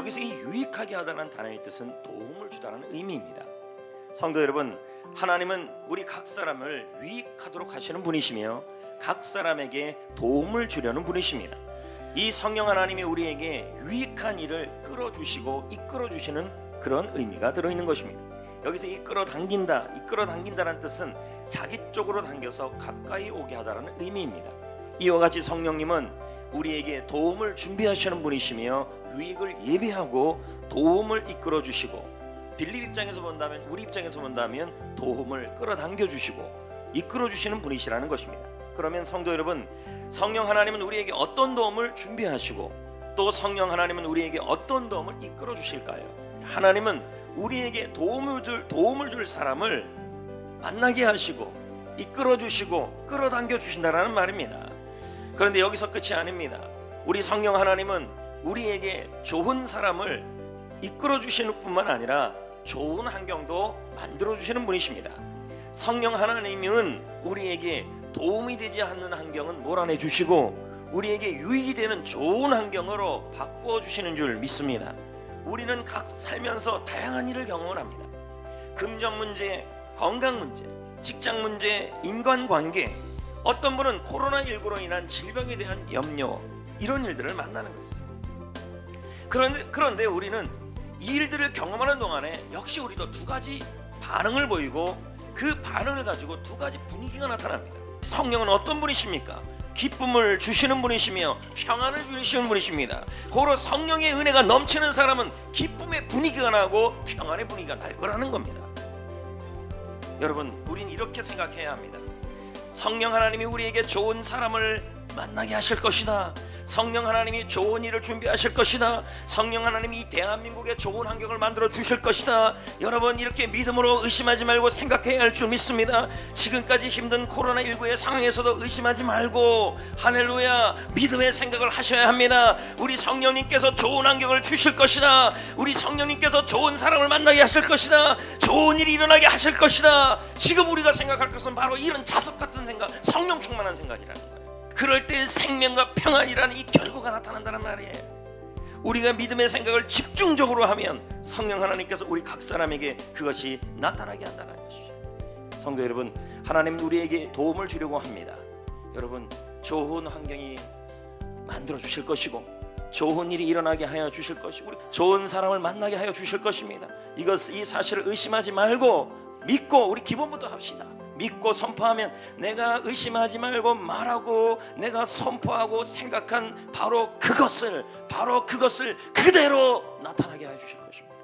여기서 이 유익하게 하다는 단어의 뜻은 도움을 주다는 의미입니다. 성도 여러분, 하나님은 우리 각 사람을 유익하도록 하시는 분이시며 각 사람에게 도움을 주려는 분이십니다. 이 성령 하나님이 우리에게 유익한 일을 끌어주시고 이끌어주시는 그런 의미가 들어있는 것입니다. 여기서 이끌어 당긴다, 이끌어 당긴다는 뜻은 자기 쪽으로 당겨서 가까이 오게 하다라는 의미입니다. 이와 같이 성령님은 우리에게 도움을 준비하시는 분이시며 유익을 예비하고 도움을 이끌어 주시고 빌립 입장에서 본다면 우리 입장에서 본다면 도움을 끌어당겨 주시고 이끌어 주시는 분이시라는 것입니다. 그러면 성도 여러분, 성령 하나님은 우리에게 어떤 도움을 준비하시고 또 성령 하나님은 우리에게 어떤 도움을 이끌어 주실까요? 하나님은 우리에게 도움을 줄 도움을 줄 사람을 만나게 하시고 이끌어 주시고 끌어당겨 주신다라는 말입니다. 그런데 여기서 끝이 아닙니다. 우리 성령 하나님은 우리에게 좋은 사람을 이끌어 주시는 뿐만 아니라 좋은 환경도 만들어 주시는 분이십니다. 성령 하나님은 우리에게 도움이 되지 않는 환경은 몰아내 주시고 우리에게 유익이 되는 좋은 환경으로 바꾸어 주시는 줄 믿습니다. 우리는 각 살면서 다양한 일을 경험을 합니다. 금전 문제, 건강 문제, 직장 문제, 인간 관계, 어떤 분은 코로나19로 인한 질병에 대한 염려, 이런 일들을 만나는 것이죠. 그런데, 그런데 우리는 이 일들을 경험하는 동안에 역시 우리도 두 가지 반응을 보이고 그 반응을 가지고 두 가지 분위기가 나타납니다. 성령은 어떤 분이십니까? 기쁨을 주시는 분이시며 평안을 주시는 분이십니다. 고로 성령의 은혜가 넘치는 사람은 기쁨의 분위기가 나고 평안의 분위기가 날 거라는 겁니다. 여러분, 우린 이렇게 생각해야 합니다. 성령 하나님이 우리에게 좋은 사람을 만나게 하실 것이다. 성령 하나님이 좋은 일을 준비하실 것이다. 성령 하나님이 이 대한민국에 좋은 환경을 만들어 주실 것이다. 여러분 이렇게 믿음으로 의심하지 말고 생각해야 할 줄 믿습니다. 지금까지 힘든 코로나 19의 상황에서도 의심하지 말고 할렐루야 믿음의 생각을 하셔야 합니다. 우리 성령님께서 좋은 환경을 주실 것이다. 우리 성령님께서 좋은 사람을 만나게 하실 것이다. 좋은 일이 일어나게 하실 것이다. 지금 우리가 생각할 것은 바로 이런 자석 같은 생각, 성령 충만한 생각이랍니다. 그럴 때 생명과 평안이라는 이 결과가 나타난다는 말이에요. 우리가 믿음의 생각을 집중적으로 하면 성령 하나님께서 우리 각 사람에게 그것이 나타나게 한다는 것이죠. 성도 여러분, 하나님은 우리에게 도움을 주려고 합니다. 여러분, 좋은 환경이 만들어 주실 것이고 좋은 일이 일어나게 하여 주실 것이고 좋은 사람을 만나게 하여 주실 것입니다. 이것 이 사실을 의심하지 말고 믿고 우리 기본부터 합시다. 믿고 선포하면 내가 의심하지 말고 말하고 내가 선포하고 생각한 바로 그것을 바로 그것을 그대로 나타나게 해 주실 것입니다.